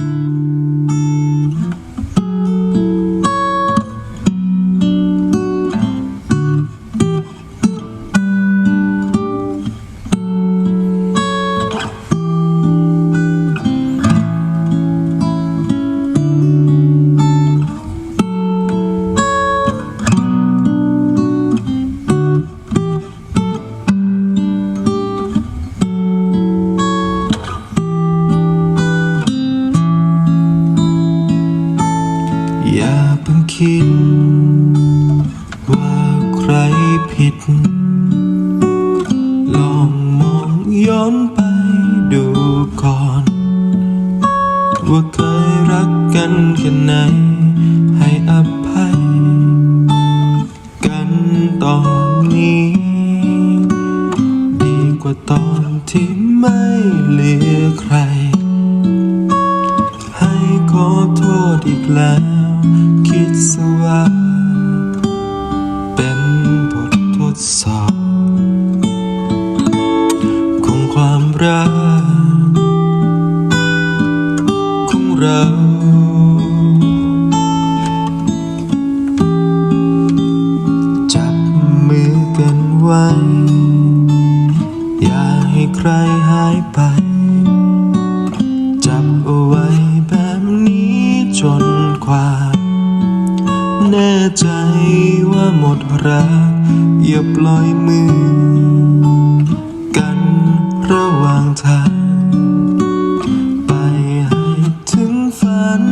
อย่ คิด ว่าใครผิด ลองมองย้อนไปดูก่อน ว่าเคยรักกันแค่ไหน ให้อภัย กันตอนนี้ ดีกว่าตอนที่ไม่เหลือใคร ให้ขอโทษอีกแล้ว คิดซะว่าเป็นบททดสอบของความรักของเราจับมือกันไว้ อย่าให้ใครหายไป ใจว่าหมดรัก อย่าปล่อยมือ กันระหว่างทาง ไปให้ถึงฝัน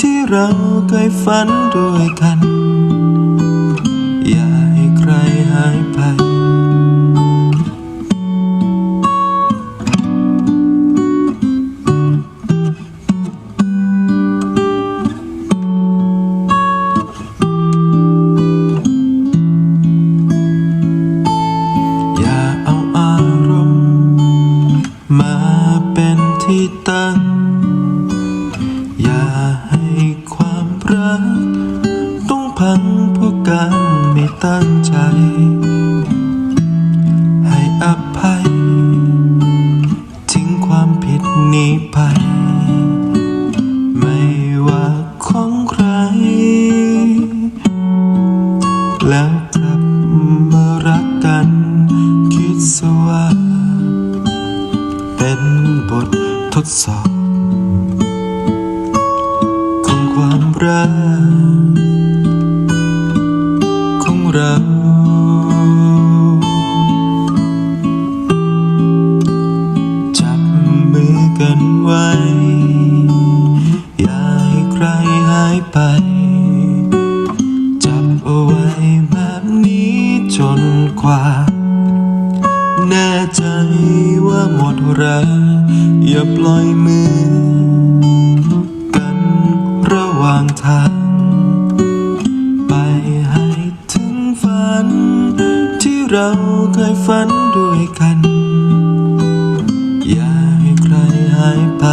ที่เราเคยฝันด้วยกัน อย่าให้ใครหาย รัก ต้องพังเพราะการไม่ตั้งใจ ให้อภัย ทิ้งความผิดนี้ไป ไม่ว่าของใคร แล้วกลับมารักกัน คิดซะว่า เป็นบททดสอบ ความรักของเราจับมือกันไว้ อย่าให้ใครหายไป จับเอาไว้แบบนี้จนกว่า แน่ใจว่าหมดรักอย่าปล่อยมือ เราเคยฝันด้วยกัน อย่าให้ใครหายไป